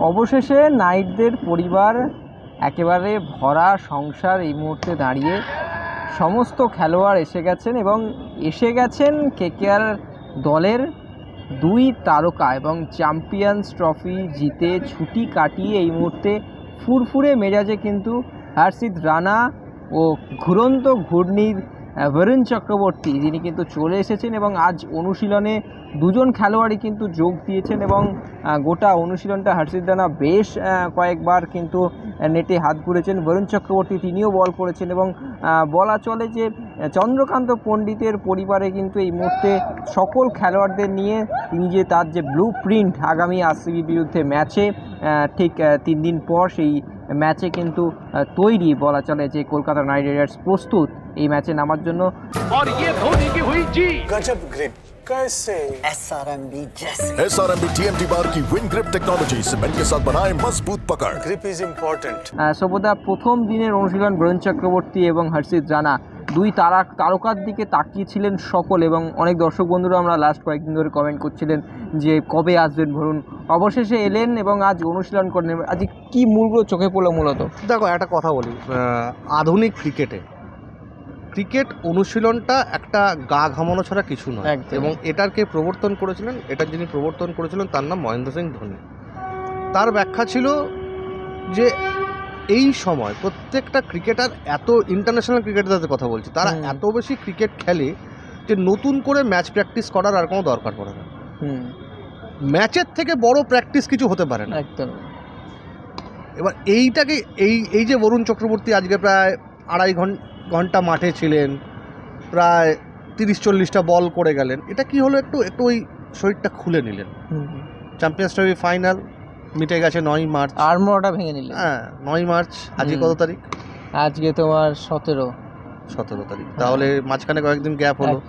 অবশেষে নাইটদের পরিবার একেবারে ভরা সংসার এই মুহূর্তে দাঁড়িয়ে সমস্ত খেলোয়াড় এসে গেছেন এবং এসে গেছেন কেকেআর দলের দুই তারকা এবং চ্যাম্পিয়ন্স ট্রফি জিতে ছুটি কাটিয়ে এই মুহূর্তে ফুরফুরে মেজাজে কিন্তু হর্ষিত রানা ও ঘুরন্ত ঘূর্ণির বরুণ চক্রবর্তী। যিনি কিন্তু চলে এসেছেন এবং আজ অনুশীলনে দুজন খেলোয়াড়ই কিন্তু যোগ দিয়েছেন এবং গোটা অনুশীলনটা হর্ষিত বেশ কয়েকবার কিন্তু নেটে হাত ঘুরেছেন বরুণ চক্রবর্তী। তিনিও বল করেছেন এবং বলা চলে যে, চন্দ্রকান্ত পণ্ডিতের পরিবারে কিন্তু এই মুহূর্তে সকল খেলোয়াড়দের নিয়ে তিনি যে তার যে ব্লু প্রিন্ট আগামী আরসিবির বিরুদ্ধে ম্যাচে ঠিক তিন দিন পর সেই ম্যাচে কিন্তু তৈরি বলা চলে যে কলকাতা নাইট রাইডার্স প্রস্তুত। এই ম্যাচে নামার জন্য। সবদা প্রথম দিনের অনুশীলন বরুণ চক্রবর্তী এবং হর্ষিত রানা। দুই তারা তারকার দিকে তাকিয়েছিলেন সকল এবং অনেক দর্শক বন্ধুরা আমরা লাস্ট কয়েকদিন ধরে কমেন্ট করছিলেন যে কবে আসবেন ভরুন অবশেষে এলেন এবং আজ অনুশীলন করলেন। আজ কি মূলগুলো চোখে পড়ল মূলত? দেখো একটা কথা বলি আধুনিক ক্রিকেটে ক্রিকেট অনুশীলনটা একটা গা ঘামানো ছাড়া কিছু নয়। এবং এটার কে প্রবর্তন করেছিলেন? এটার যিনি প্রবর্তন করেছিলেন তার নাম মহেন্দ্র সিং ধোনি। তার ব্যাখ্যা ছিল যে এই সময় প্রত্যেকটা ক্রিকেটার এত ইন্টারন্যাশনাল ক্রিকেটারদের কথা বলছি। তারা এত বেশি ক্রিকেট খেলে যে নতুন করে ম্যাচ প্র্যাকটিস করার আর কোনো দরকার পড়ে না। ম্যাচের থেকে বড় প্র্যাকটিস কিছু হতে পারে না। একদম। এবার এইটাকে এই এই যে বরুণ চক্রবর্তী আজকে প্রায় আড়াই ঘন ঘণ্টা মাঠে ছিলেন প্রায় তিরিশ চল্লিশটা বল করে গেলেন। এটা কি হলো একটু একটু ওই শরীরটা খুলে নিলেন। চ্যাম্পিয়ন্স ট্রফি ফাইনাল মিটে গেছে নয় মার্চ। আর্মোরাটা ভেঙে নিলেন। হ্যাঁ নয় মার্চ। আজকে কত তারিখ? আজকে তোমার সতেরো। সতেরো তারিখ। তাহলে মাঝখানে কয়েকদিন গ্যাপ হলো।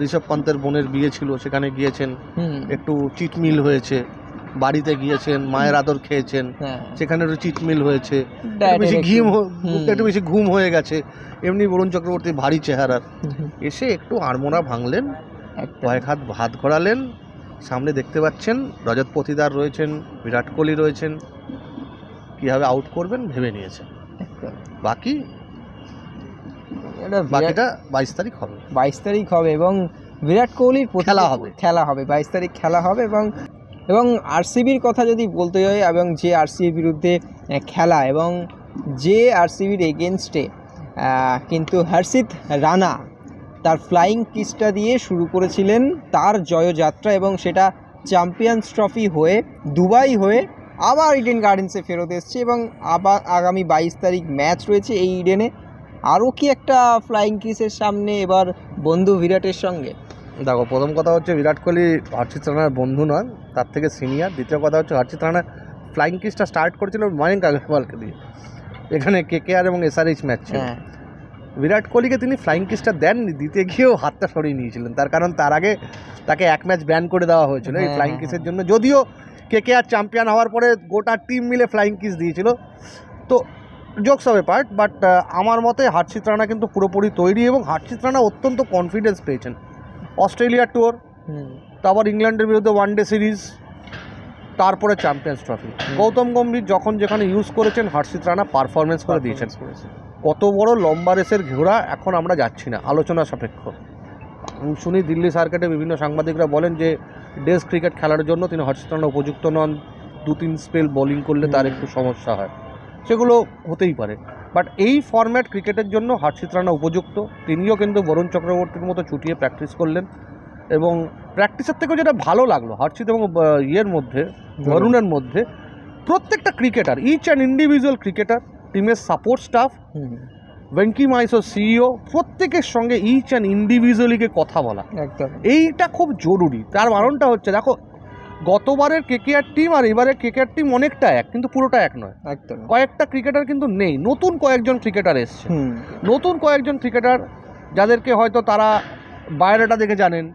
ঋষভ পন্তের বোনের বিয়ে ছিল সেখানে গিয়েছেন। একটু চিটমিল হয়েছে। বাড়িতে গিয়েছেন মায়ের আদর খেয়েছেন হ্যাঁ সেখানে একটু চিটমিল হয়েছে একটু বেশি ঘিম একটু- বেশি ঘুম হয়ে গেছে। এমনি বরুণ চক্রবর্তী ভারী চেহারার এসে একটু আড়মোড়া ভাঙলেন কয়েক হাত ভাত ঘোরালেন সামনে দেখতে পাচ্ছেন রজত পতিদার রয়েছেন বিরাট কোহলি রয়েছেন। কীভাবে আউট করবেন ভেবে নিয়েছেন। বাকি? বাকিটা বাইশ তারিখ হবে। বাইশ তারিখ হবে এবং বিরাট কোহলির খেলা হবে। খেলা হবে। বাইশ তারিখ খেলা হবে এবং এবং আরসিবির কথা যদি বলতে হয় এবং যে আরসিবির বিরুদ্ধে খেলা এবং যে আরসিবির এগেনস্টে কিন্তু হর্ষিত রানা তার ফ্লাইং কিসটা দিয়ে শুরু করেছিলেন তার জয়যাত্রা এবং সেটা চ্যাম্পিয়ন্স ট্রফি হয়ে দুবাই হয়ে আবার ইডেন গার্ডেন্সে ফেরত এসছে এবং আবার আগামী বাইশ তারিখ ম্যাচ রয়েছে এই ইডেনে আরও কি একটা ফ্লাইং কিসের সামনে এবার বন্ধু বিরাটের সঙ্গে? দেখো প্রথম কথা হচ্ছে বিরাট কোহলি হর্ষিত রানার বন্ধু নয় তার থেকে সিনিয়র দ্বিতীয় কথা হচ্ছে হর্ষিত রানা ফ্লাইং কিসটা স্টার্ট করেছিল ময়ঙ্ক আগরওয়ালকে দিয়ে। এখানে কে কে আর এবং এসআরএইচ ম্যাচ ছিল। হ্যাঁ। বিরাট কোহলিকে তিনি ফ্লাইং কিসটা দেননি দিতে গিয়েও হাতটা সরিয়ে নিয়েছিলেন। তার কারণ তার আগে তাকে এক ম্যাচ ব্যান করে দেওয়া হয়েছিল এই হ্যাঁ, ফ্লাইং হ্যাঁ, কিসের জন্য। যদিও কে কে আর চ্যাম্পিয়ন হওয়ার পরে গোটা টিম মিলে ফ্লাইং কিস দিয়েছিল। তো জোকস হবে পার্ট বাট আমার মতে হার্ষিত রানা কিন্তু পুরোপুরি তৈরি এবং হার্ষিত রানা অত্যন্ত কনফিডেন্স পেয়েছেন। অস্ট্রেলিয়া ট্যুর তারপর ইংল্যান্ডের বিরুদ্ধে ওয়ান ডে সিরিজ তারপরে চ্যাম্পিয়ন্স ট্রফি গৌতম গম্ভীর যখন যেখানে ইউজ করেছেন হর্ষিত রানা পারফরমেন্স করে দিয়েছেন। কত বড় লম্বা রেসের ঘোড়া এখন আমরা যাচ্ছি না আলোচনা সাপেক্ষ। শুনি দিল্লি সার্কেটে বিভিন্ন সাংবাদিকরা বলেন যে ডেস্ক ক্রিকেট খেলার জন্য তিনি হর্ষিত রানা উপযুক্ত নন। দু তিন স্পেল বোলিং করলে তার একটু সমস্যা হয়। সেগুলো হতেই পারে। বাট এই ফর্ম্যাট ক্রিকেটের জন্য হর্ষিত রানা উপযুক্ত। তিনিও কিন্তু বরুণ চক্রবর্তীর মতো ছুটিয়ে প্র্যাকটিস করলেন। এবং প্র্যাকটিসের থেকেও যেটা ভালো লাগল হর্ষিত এবং ইয়ের মধ্যে বরুণের মধ্যে প্রত্যেকটা cricketer each and individual cricketer টিমের support staff Venky Mysore CEO প্রত্যেকের সঙ্গে ইচ অ্যান্ড ইন্ডিভিজুয়ালিকে কথা বলা। একদম। এইটা খুব জরুরি। তার কারণটা হচ্ছে দেখো গতবারের কেকেআর টিম আর এবারের কেকেআর টিম অনেকটা এক কিন্তু পুরোটা এক নয়। একদম। কয়েকটা ক্রিকেটার কিন্তু নেই। নতুন কয়েকজন ক্রিকেটার এসছে। নতুন কয়েকজন ক্রিকেটার যাদেরকে হয়তো তারা বায়োডাটা দেখে জানেন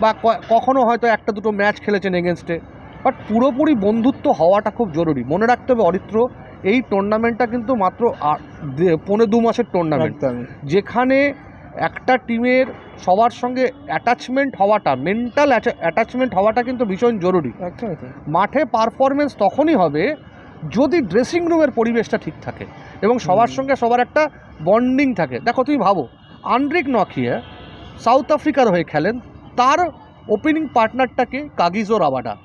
বা কখনো হয়তো একটা দুটো ম্যাচ খেলেছেন এগেনস্টে বাট পুরোপুরি বন্ধুত্ব হওয়াটা খুব জরুরি। মনে রাখতে হবে অরিত্র এই টুর্নামেন্টটা কিন্তু মাত্র আ- দে- পৌনে দু মাসের টুর্নামেন্ট যেখানে একটা টিমের সবার সঙ্গে অ্যাটাচমেন্ট হওয়াটা মেন্টাল অ্যাটাচমেন্ট হওয়াটা কিন্তু ভীষণ জরুরি। মাঠে পারফরমেন্স তখনই হবে যদি ড্রেসিং রুমের পরিবেশটা ঠিক থাকে এবং সবার সঙ্গে সবার একটা বন্ডিং থাকে। দেখো তুমি ভাবো আন্ড্রিক নকিয়া সাউথ আফ্রিকার হয়ে খেলেন তার ওপেনিং পার্টনারটাকে কাগিজো রাবাডা।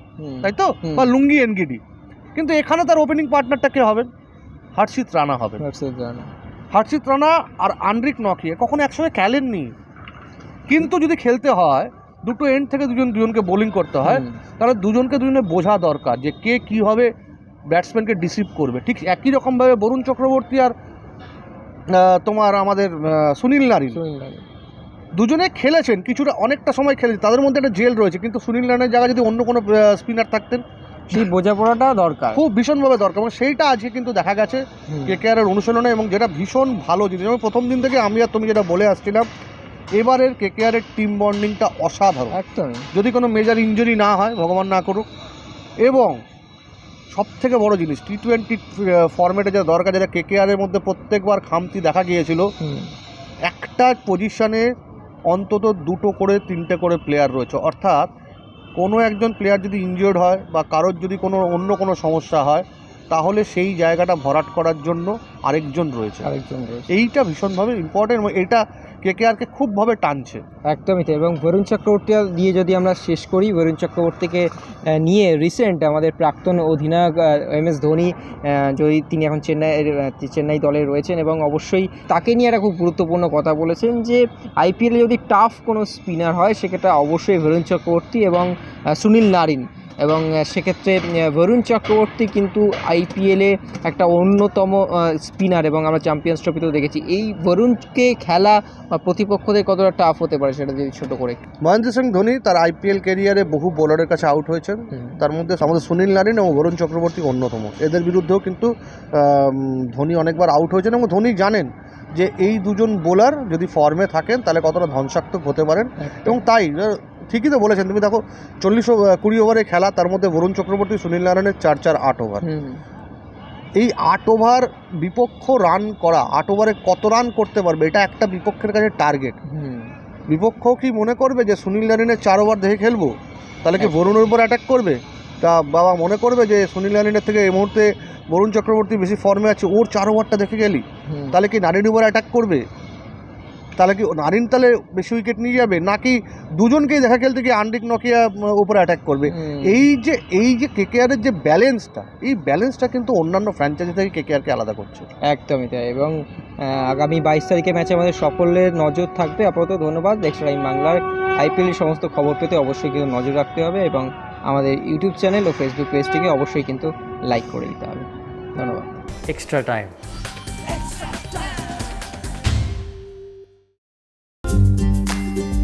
তাই তো? বা লুঙ্গি এনগিডি। কিন্তু এখানে তার ওপেনিং পার্টনারটা কে হবেন? হর্ষিত রানা হবেন। হর্ষিত রানা। হর্ষিত রানা আর আন্ড্রিক নকিয়া কখনো একসঙ্গে খেলেননি। কিন্তু যদি খেলতে হয় দুটো এন্ড থেকে দুজন দুজনকে বোলিং করতে হয় তাহলে দুজনকে দুজনে বোঝা দরকার যে কে কীভাবে ব্যাটসম্যানকে ডিসিভ করবে। ঠিক একই রকমভাবে বরুণ চক্রবর্তী আর তোমার আমাদের সুনীল নারী। দুজনে খেলেছেন কিছুটা অনেকটা সময় খেলেছেন তাদের মধ্যে একটা জেল রয়েছে কিন্তু সুনীল নারায়ণের জায়গায় যদি অন্য কোনো স্পিনার থাকতেন সেই বোঝাপড়াটা দরকার। খুব ভীষণভাবে দরকার এবং সেইটা আজকে কিন্তু দেখা গেছে। কে কে আর অনুশীলনে এবং যেটা ভীষণ ভালো জিনিস যেমন প্রথম দিন থেকে আমি আর তুমি যেটা বলে আসছিলাম এবারের কে কে আরের টিম বন্ডিংটা অসাধারণ। একদমই যদি কোনো মেজার ইঞ্জুরি না হয় ভগবান না করুক। এবং সব থেকে বড় জিনিস টি টোয়েন্টি ফর্মেটে যা দরকার যেটা কে কে আরের মধ্যে প্রত্যেকবার খামতি দেখা গিয়েছিল একটা পজিশনে অন্তত দুটো করে তিনটে করে প্লেয়ার রয়েছে। অর্থাৎ কোনো একজন প্লেয়ার যদি ইনজিওর্ড হয় বা কারোর যদি কোনো অন্য কোনো সমস্যা হয় তাহলে সেই জায়গাটা ভরাট করার জন্য আরেকজন রয়েছে। আরেকজন রয়েছে। এইটা ভীষণভাবে ইম্পর্টেন্ট এটা কে কে খুবভাবে টানছে। একদমই তাই। এবং বরুণ চক্রবর্তী দিয়ে যদি আমরা শেষ করি বরুণ চক্রবর্তীকে নিয়ে রিসেন্ট আমাদের প্রাক্তন অধিনায়ক এম এস ধোনি যদি তিনি এখন চেন্নাইয়ের আহ, চেন্নাই দলে রয়েছেন এবং অবশ্যই তাকে নিয়ে একটা খুব গুরুত্বপূর্ণ কথা বলেছেন যে আইপিএলে যদি টাফ কোনো স্পিনার হয় সেক্ষেত্রে অবশ্যই বরুণ চক্রবর্তী এবং সুনীল নারিন এবং সেক্ষেত্রে বরুণ চক্রবর্তী কিন্তু আইপিএলে একটা অন্যতম স্পিনার এবং আমরা চ্যাম্পিয়ন্স ট্রফিতেও দেখেছি। এই বরুণকে খেলা বা প্রতিপক্ষদের কতটা টাফ হতে পারে সেটা যদি ছোট করে মহেন্দ্র সিং ধোনি তার আইপিএল কেরিয়ারে বহু বোলারের কাছে আউট হয়েছেন। তার মধ্যে আমাদের সুনীল নারিন এবং বরুণ চক্রবর্তী অন্যতম। এদের বিরুদ্ধেও কিন্তু ধোনি অনেকবার আউট হয়েছেন এবং ধোনি জানেন যে এই দুজন বোলার যদি ফর্মে থাকেন তাহলে কতটা ধ্বংসাত্মক হতে পারেন। এবং তাই ঠিকই তো বলেছেন। তুমি দেখো চল্লিশ কুড়ি ওভারে খেলা তার মধ্যে বরুণ চক্রবর্তী সুনীল নারায়ণের চার চার আট ওভার এই আট ওভার বিপক্ষ রান করা আট ওভারে কত রান করতে পারবে এটা একটা বিপক্ষের কাছে টার্গেট বিপক্ষ কি মনে করবে যে সুনীল নারিনের চার ওভার দেখে খেলব? তাহলে কি বরুণের উপর অ্যাটাক করবে? তা বাবা মনে করবে যে সুনীল নারিনের থেকে এই মুহূর্তে বরুণ চক্রবর্তী বেশি ফর্মে আছে ওর চার ওভারটা দেখে গেলি। তাহলে কি নারিন উপর অ্যাটাক করবে? তাহলে কি নারিন তাহলে বেশি উইকেট নিয়ে যাবে? নাকি দুজনকেই দেখা খেলতে গিয়ে আন্ডিক নকিয়া উপরে অ্যাটাক করবে? এই যে এই যে কেকেআরের যে ব্যালেন্সটা এই ব্যালেন্সটা কিন্তু অন্যান্য ফ্র্যাঞ্চাইজি থেকে কেকেআরকে আলাদা করছে। একদমই তাই। এবং আগামী বাইশ তারিখে ম্যাচে আমাদের সকলের নজর থাকবে। আপাতত ধন্যবাদ। এক্সট্রা টাইম বাংলার আইপিএলের সমস্ত খবর পেতে অবশ্যই কিন্তু নজর রাখতে হবে এবং আমাদের ইউটিউব চ্যানেল ও ফেসবুক পেজটিকে অবশ্যই কিন্তু লাইক করে দিতে হবে। ধন্যবাদ। Extra time.